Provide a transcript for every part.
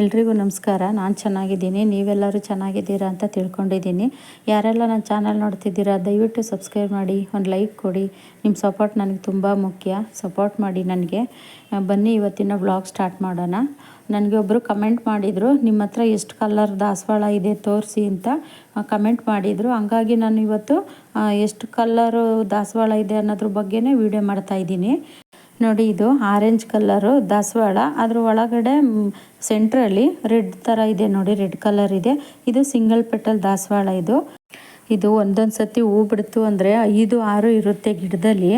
ಎಲ್ರಿಗೂ ನಮಸ್ಕಾರ. ನಾನು ಚೆನ್ನಾಗಿದ್ದೀನಿ. ನೀವೆಲ್ಲರೂ ಚೆನ್ನಾಗಿದ್ದೀರಾ ಅಂತ ತಿಳ್ಕೊಂಡಿದ್ದೀನಿ. ಯಾರೆಲ್ಲ ನನ್ನ ಚಾನಲ್ ನೋಡ್ತಿದ್ದೀರಾ, ದಯವಿಟ್ಟು ಸಬ್ಸ್ಕ್ರೈಬ್ ಮಾಡಿ, ಒಂದು ಲೈಕ್ ಕೊಡಿ. ನಿಮ್ಮ ಸಪೋರ್ಟ್ ನನಗೆ ತುಂಬ ಮುಖ್ಯ. ಸಪೋರ್ಟ್ ಮಾಡಿ ನನಗೆ. ಬನ್ನಿ ಇವತ್ತಿನ ಬ್ಲಾಗ್ ಸ್ಟಾರ್ಟ್ ಮಾಡೋಣ. ನನಗೆ ಒಬ್ಬರು ಕಮೆಂಟ್ ಮಾಡಿದರು, ನಿಮ್ಮ ಹತ್ರ ಎಷ್ಟು ಕಲರ್ ದಾಸವಾಳ ಇದೆ ತೋರಿಸಿ ಅಂತ ಕಮೆಂಟ್ ಮಾಡಿದರು. ಹಂಗಾಗಿ ನಾನು ಇವತ್ತು ಎಷ್ಟು ಕಲ್ಲರು ದಾಸವಾಳ ಇದೆ ಅನ್ನೋದ್ರ ಬಗ್ಗೆನೇ ವೀಡಿಯೋ ಮಾಡ್ತಾಯಿದ್ದೀನಿ ನೋಡಿ ಇದು ಆರೆಂಜ್ ಕಲರ್ ದಾಸವಾಳ. ಅದ್ರ ಒಳಗಡೆ ಸೆಂಟ್ರಲ್ಲಿ ರೆಡ್ ಥರ ಇದೆ ನೋಡಿ ರೆಡ್ ಕಲರ್ ಇದೆ. ಇದು ಸಿಂಗಲ್ ಪೆಟಲ್ ದಾಸವಾಳ ಇದು. ಇದು ಒಂದೊಂದು ಸತಿ ಹೂ ಬಿಡ್ತು ಅಂದರೆ ಐದು, ಆರು ಇರುತ್ತೆ ಗಿಡದಲ್ಲಿ.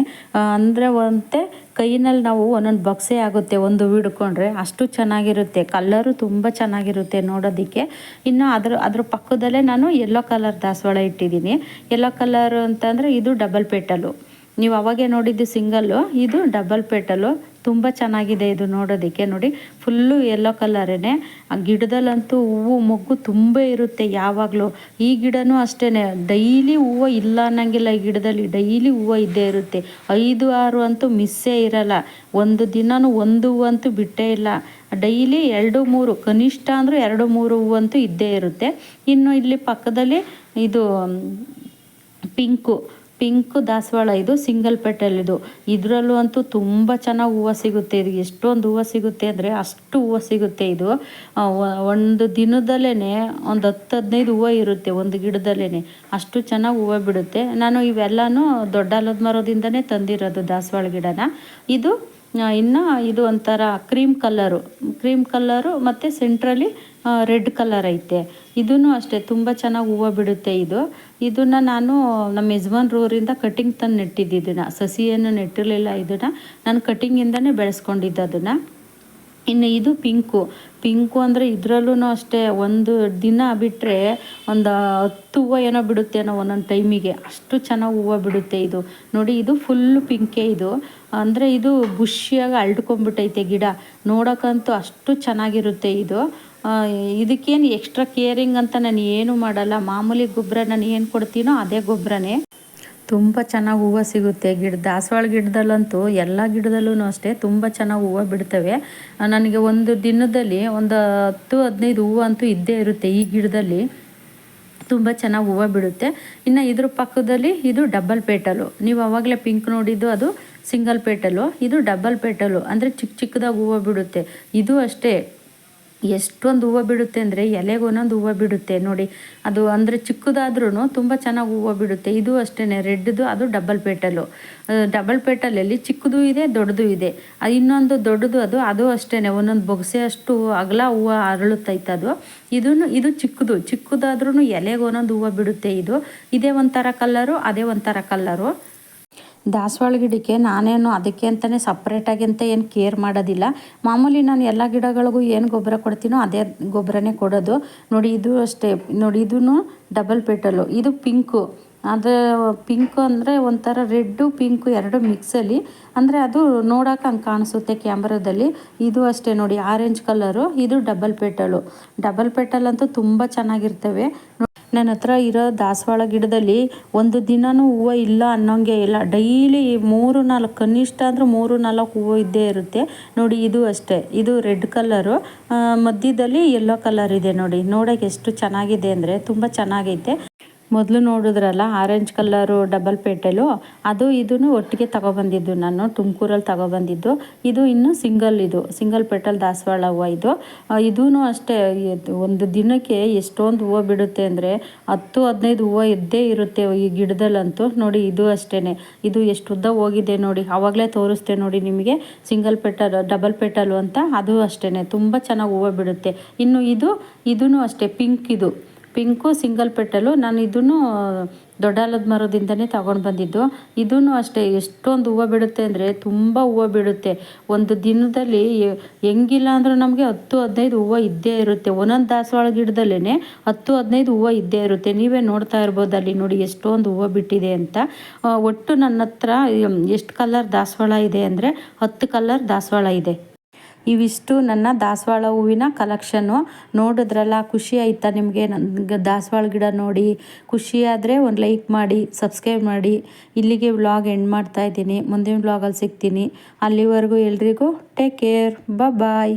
ಅಂದರೆ ಒಂತೆ ಕೈನಲ್ಲಿ ನಾವು ಒಂದೊಂದು ಬಕ್ಸೆ ಆಗುತ್ತೆ, ಒಂದು ಹಿಡ್ಕೊಂಡ್ರೆ. ಅಷ್ಟು ಚೆನ್ನಾಗಿರುತ್ತೆ. ಕಲ್ಲರು ತುಂಬ ಚೆನ್ನಾಗಿರುತ್ತೆ ನೋಡೋದಕ್ಕೆ. ಇನ್ನು ಅದ್ರ ಅದ್ರ ಪಕ್ಕದಲ್ಲೇ ನಾನು ಯೆಲ್ಲೋ ಕಲರ್ ದಾಸವಾಳ ಇಟ್ಟಿದ್ದೀನಿ. ಯೆಲ್ಲೋ ಕಲರ್ ಅಂತಂದರೆ ಇದು ಡಬಲ್ ಪೆಟಲು ನೀವು ಅವಾಗೆ ನೋಡಿದ್ದು ಸಿಂಗಲ್ಲು, ಇದು ಡಬಲ್ ಪೆಟಲು ತುಂಬ ಚೆನ್ನಾಗಿದೆ ಇದು ನೋಡೋದಕ್ಕೆ ನೋಡಿ. ಫುಲ್ಲು ಯೆಲ್ಲೋ ಕಲರೇ ಆ ಗಿಡದಲ್ಲಂತೂ ಹೂವು, ಮೊಗ್ಗು ತುಂಬ ಇರುತ್ತೆ ಯಾವಾಗಲೂ. ಈ ಗಿಡನೂ ಅಷ್ಟೇ ಡೈಲಿ ಹೂವು ಇಲ್ಲ ಅನ್ನಂಗಿಲ್ಲ ಈ ಗಿಡದಲ್ಲಿ. ಡೈಲಿ ಹೂವು ಇದ್ದೇ ಇರುತ್ತೆ. ಐದು, ಆರು ಅಂತೂ ಮಿಸ್ಸೇ ಇರಲ್ಲ. ಒಂದು ದಿನವೂ ಒಂದು ಹೂವು ಅಂತೂ ಬಿಟ್ಟೇ ಇಲ್ಲ. ಡೈಲಿ ಎರಡು, ಮೂರು, ಕನಿಷ್ಠ ಅಂದರೂ ಎರಡು, ಮೂರು ಹೂವಂತೂ ಇದ್ದೇ ಇರುತ್ತೆ. ಇನ್ನು ಇಲ್ಲಿ ಪಕ್ಕದಲ್ಲಿ ಇದು, ಪಿಂಕು. ಪಿಂಕ್ ದಾಸವಾಳ ಇದು, ಸಿಂಗಲ್ ಪೆಟಲ್ ಇದು. ಇದರಲ್ಲೂ ಅಂತೂ ತುಂಬ ಚೆನ್ನಾಗಿ ಹೂವು ಸಿಗುತ್ತೆ ಇದು. ಎಷ್ಟೊಂದು ಹೂವು ಸಿಗುತ್ತೆ ಅಂದರೆ ಅಷ್ಟು ಹೂವು ಸಿಗುತ್ತೆ ಇದು. ಒಂದು ದಿನದಲ್ಲೇ ಒಂದು ಹತ್ತು ಹದಿನೈದು ಹೂವು ಇರುತ್ತೆ ಒಂದು ಗಿಡದಲ್ಲೇ ಅಷ್ಟು ಚೆನ್ನಾಗಿ ಹೂವು ಬಿಡುತ್ತೆ. ನಾನು ಇವೆಲ್ಲನೂ ದೊಡ್ಡ ಅಲದ ಮರದಿಂದನೇ ತಂದಿರೋದು ದಾಸವಾಳ ಗಿಡನ. ಇದು ಇನ್ನು ಇದು ಒಂಥರ ಕ್ರೀಮ್ ಕಲ್ಲರು ಕ್ರೀಮ್ ಕಲ್ಲರು ಮತ್ತು ಸೆಂಟ್ರಲ್ಲಿ ರೆಡ್ ಕಲರ್ ಐತೆ. ಇದೂ ಅಷ್ಟೇ, ತುಂಬ ಚೆನ್ನಾಗಿ ಹೂವು ಬಿಡುತ್ತೆ ಇದು. ಇದನ್ನು ನಾನು ನಮ್ಮ ಯಜಮಾನ್ರ ಊರಿಂದ ಕಟಿಂಗ್ ತಂದು ನೆಟ್ಟಿದ್ದು ಸಸಿಯನ್ನು ನೆಟ್ಟಿರಲಿಲ್ಲ ಇದನ್ನು. ನಾನು ಕಟಿಂಗಿಂದನೇ ಬೆಳೆಸ್ಕೊಂಡಿದ್ದು ಅದನ್ನು. ಇನ್ನು ಇದು ಪಿಂಕು. ಪಿಂಕು ಅಂದರೆ ಇದರಲ್ಲೂ ಅಷ್ಟೇ, ಒಂದು ದಿನ ಬಿಟ್ಟರೆ ಒಂದು ಹತ್ತು ಹೂವು ಏನೋ ಬಿಡುತ್ತೆ ಅನ್ನೋ ಒಂದೊಂದು ಟೈಮಿಗೆ ಅಷ್ಟು ಚೆನ್ನಾಗಿ ಹೂವು ಬಿಡುತ್ತೆ ಇದು. ನೋಡಿ, ಇದು ಫುಲ್ಲು ಪಿಂಕೆ ಇದು. ಅಂದರೆ ಇದು ಬುಷಿಯಾಗಿ ಅಳ್ಡ್ಕೊಂಬಿಟ್ಟೈತೆ ಗಿಡ. ನೋಡೋಕ್ಕಂತೂ ಅಷ್ಟು ಚೆನ್ನಾಗಿರುತ್ತೆ ಇದು. ಇದಕ್ಕೇನು ಎಕ್ಸ್ಟ್ರಾ ಕೇರಿಂಗ್ ಅಂತ ನಾನು ಏನು ಮಾಡಲ್ಲ. ಮಾಮೂಲಿ ಗೊಬ್ಬರ ನಾನು ಏನು ಕೊಡ್ತೀನೋ ಅದೇ ಗೊಬ್ಬರನೇ. ತುಂಬ ಚೆನ್ನಾಗಿ ಹೂವು ಸಿಗುತ್ತೆ. ಗಿಡ, ದಾಸವಾಳ ಗಿಡದಲ್ಲಂತೂ ಎಲ್ಲ ಗಿಡದಲ್ಲೂ ಅಷ್ಟೇ ತುಂಬ ಚೆನ್ನಾಗಿ ಹೂವು ಬಿಡ್ತವೆ. ನನಗೆ ಒಂದು ದಿನದಲ್ಲಿ ಒಂದು ಹತ್ತು, ಹದಿನೈದು ಹೂವು ಅಂತೂ ಇದ್ದೇ ಇರುತ್ತೆ ಈ ಗಿಡದಲ್ಲಿ. ತುಂಬ ಚೆನ್ನಾಗಿ ಹೂವು ಬಿಡುತ್ತೆ. ಇನ್ನು ಇದ್ರ ಪಕ್ಕದಲ್ಲಿ ಇದು ಡಬಲ್ ಪೇಟಲು ನೀವು ಆವಾಗಲೇ ಪಿಂಕ್ ನೋಡಿದ್ದು ಅದು ಸಿಂಗಲ್ ಪೇಟಲು ಇದು ಡಬಲ್ ಪೇಟಲು ಅಂದರೆ ಚಿಕ್ಕ ಚಿಕ್ಕದಾಗಿ ಹೂವು ಬಿಡುತ್ತೆ. ಇದು ಅಷ್ಟೇ. ಎಷ್ಟೊಂದು ಹೂವು ಬಿಡುತ್ತೆ ಅಂದರೆ ಎಲೆಗೆ ಒಂದೊಂದು ಹೂವು ಬಿಡುತ್ತೆ. ನೋಡಿ, ಅದು ಅಂದರೆ ಚಿಕ್ಕದಾದ್ರೂ ತುಂಬ ಚೆನ್ನಾಗಿ ಹೂವು ಬಿಡುತ್ತೆ. ಇದು ಅಷ್ಟೇ ರೆಡ್ದು ಅದು ಡಬಲ್ ಪೇಟಲು ಡಬಲ್ ಪೇಟಲಲ್ಲಿ ಚಿಕ್ಕದು ಇದೆ, ದೊಡ್ಡದು ಇದೆ. ಇನ್ನೊಂದು ದೊಡ್ಡದು ಅದು ಅದು ಅಷ್ಟೇ ಒಂದೊಂದು ಬೊಗಸೆ ಅಷ್ಟು ಅಗಲ ಹೂವು ಅರಳುತ್ತೈತೆ ಅದು ಇದನ್ನು ಇದು ಚಿಕ್ಕದು ಚಿಕ್ಕದಾದ್ರೂ ಎಲೆಗೆ ಒಂದೊಂದು ಹೂವು ಬಿಡುತ್ತೆ ಇದು. ಇದೇ ಒಂಥರ ಕಲ್ಲರು ಅದೇ ಒಂಥರ ಕಲ್ಲರು ದಾಸವಾಳ ಗಿಡಕ್ಕೆ ನಾನೇನು ಅದಕ್ಕೆ ಅಂತಲೇ ಸಪ್ರೇಟಾಗಿ ಅಂತ ಏನು ಕೇರ್ ಮಾಡೋದಿಲ್ಲ. ಮಾಮೂಲಿ ನಾನು ಎಲ್ಲ ಗಿಡಗಳಿಗೂ ಏನು ಗೊಬ್ಬರ ಕೊಡ್ತೀನೋ ಅದೇ ಗೊಬ್ಬರನೇ ಕೊಡೋದು. ನೋಡಿ ಇದು ಅಷ್ಟೇ. ನೋಡಿ ಇದೂ ಡಬಲ್ ಪೆಟಲು ಇದು ಪಿಂಕು ಅದು ಪಿಂಕು ಅಂದರೆ ಒಂಥರ ರೆಡ್ಡು ಪಿಂಕು ಎರಡು ಮಿಕ್ಸಲ್ಲಿ ಅಂದರೆ ಅದು ನೋಡೋಕೆ ಹಂಗೆ ಕಾಣಿಸುತ್ತೆ ಕ್ಯಾಮ್ರಾದಲ್ಲಿ. ಇದು ಅಷ್ಟೇ ನೋಡಿ ಆರೆಂಜ್ ಕಲರು ಇದು ಡಬಲ್ ಪೆಟಲು ಡಬಲ್ ಪೆಟಲ್ ಅಂತೂ ತುಂಬ ಚೆನ್ನಾಗಿರ್ತವೆ. ನನ್ನ ಹತ್ರ ಇರೋ ದಾಸವಾಳ ಗಿಡದಲ್ಲಿ ಒಂದು ದಿನವೂ ಹೂವು ಇಲ್ಲ ಅನ್ನೋಂಗೆ ಇಲ್ಲ. ಡೈಲಿ ಮೂರು ನಾಲ್ಕು, ಕನಿಷ್ಠ ಅಂದ್ರೆ ಮೂರು, ನಾಲ್ಕು ಹೂವು ಇದ್ದೇ ಇರುತ್ತೆ. ನೋಡಿ, ಇದು ಅಷ್ಟೇ. ಇದು ರೆಡ್ ಕಲರು. ಮಧ್ಯದಲ್ಲಿ ಯೆಲ್ಲೋ ಕಲರ್ ಇದೆ ನೋಡಿ. ನೋಡಕ್ಕೆ ಎಷ್ಟು ಚೆನ್ನಾಗಿದೆ ಅಂದರೆ ತುಂಬ ಚೆನ್ನಾಗೈತೆ. ಮೊದಲು ನೋಡಿದ್ರಲ್ಲ ಆರೆಂಜ್ ಕಲ್ಲರು ಡಬಲ್ ಪೇಟೆಲು ಅದು ಇದನ್ನು ಒಟ್ಟಿಗೆ ತಗೊಬಂದಿದ್ದು ನಾನು, ತುಮಕೂರಲ್ಲಿ ತಗೊಬಂದಿದ್ದು. ಇದು ಇನ್ನು ಸಿಂಗಲ್ ಇದು ಸಿಂಗಲ್ ಪೆಟಲ್ ದಾಸವಾಳ ಹೂವು ಇದು. ಇದೂ ಅಷ್ಟೇ ಒಂದು ದಿನಕ್ಕೆ ಎಷ್ಟೊಂದು ಹೂವು ಬಿಡುತ್ತೆ ಅಂದರೆ ಹತ್ತು, ಹದಿನೈದು ಹೂವು ಇದ್ದೇ ಇರುತ್ತೆ ಈ ಗಿಡದಲ್ಲಂತೂ. ನೋಡಿ, ಇದು ಅಷ್ಟೇ ಇದು ಎಷ್ಟು ಉದ್ದ ಹೋಗಿದೆ ನೋಡಿ, ಆವಾಗಲೇ ತೋರಿಸ್ತೆ ನೋಡಿ ನಿಮಗೆ. ಸಿಂಗಲ್ ಪೆಟಲ್ ಡಬಲ್ ಪೆಟಲು ಅಂತ, ಅದು ಅಷ್ಟೇ ತುಂಬ ಚೆನ್ನಾಗಿ ಹೂವು ಬಿಡುತ್ತೆ. ಇನ್ನು ಇದು ಇದೂ ಅಷ್ಟೇ ಪಿಂಕ್ ಇದು. ಪಿಂಕು, ಸಿಂಗಲ್ ಪೆಟಲು ನಾನು ಇದನ್ನು ದೊಡ್ಡಾಲದ ಮರದಿಂದನೇ ತಗೊಂಡು ಬಂದಿದ್ದು. ಇದೂ ಅಷ್ಟೇ, ಎಷ್ಟೊಂದು ಹೂವು ಬಿಡುತ್ತೆ ಅಂದರೆ ತುಂಬ ಹೂವು ಬಿಡುತ್ತೆ. ಒಂದು ದಿನದಲ್ಲಿ ಹೆಂಗಿಲ್ಲ ಅಂದರೂ ನಮಗೆ ಹತ್ತು, ಹದಿನೈದು ಹೂವು ಇದ್ದೇ ಇರುತ್ತೆ. ಒಂದೊಂದು ದಾಸವಾಳ ಗಿಡದಲ್ಲೇ ಹತ್ತು, ಹದಿನೈದು ಹೂವು ಇದ್ದೇ ಇರುತ್ತೆ. ನೀವೇ ನೋಡ್ತಾ ಇರ್ಬೋದು ಅಲ್ಲಿ ನೋಡಿ ಎಷ್ಟೊಂದು ಹೂವು ಬಿಟ್ಟಿದೆ ಅಂತ. ಒಟ್ಟು ನನ್ನ ಹತ್ರ ಎಷ್ಟು ಕಲರ್ ದಾಸವಾಳ ಇದೆ ಅಂದರೆ ಹತ್ತು ಕಲರ್ ದಾಸವಾಳ ಇದೆ. ಇವಿಷ್ಟು ನನ್ನ ದಾಸವಾಳ ಹೂವಿನ ಕಲೆಕ್ಷನ್ನು ನೋಡಿದ್ರಲ್ಲ, ಖುಷಿ ಆಯ್ತಾ ನಿಮಗೆ? ನನ್ನ ದಾಸವಾಳ ಗಿಡ ನೋಡಿ. ಖುಷಿಯಾದರೆ ಒಂದು ಲೈಕ್ ಮಾಡಿ ಸಬ್ಸ್ಕ್ರೈಬ್ ಮಾಡಿ. ಇಲ್ಲಿಗೆ ವ್ಲಾಗ್ ಎಂಡ್ ಮಾಡ್ತಾ ಇದ್ದೀನಿ. ಮುಂದಿನ ವ್ಲಾಗಲ್ಲಿ ಸಿಗ್ತೀನಿ. ಅಲ್ಲಿವರೆಗೂ ಎಲ್ರಿಗೂ ಟೇಕ್ ಕೇರ್ ಬಾಯ್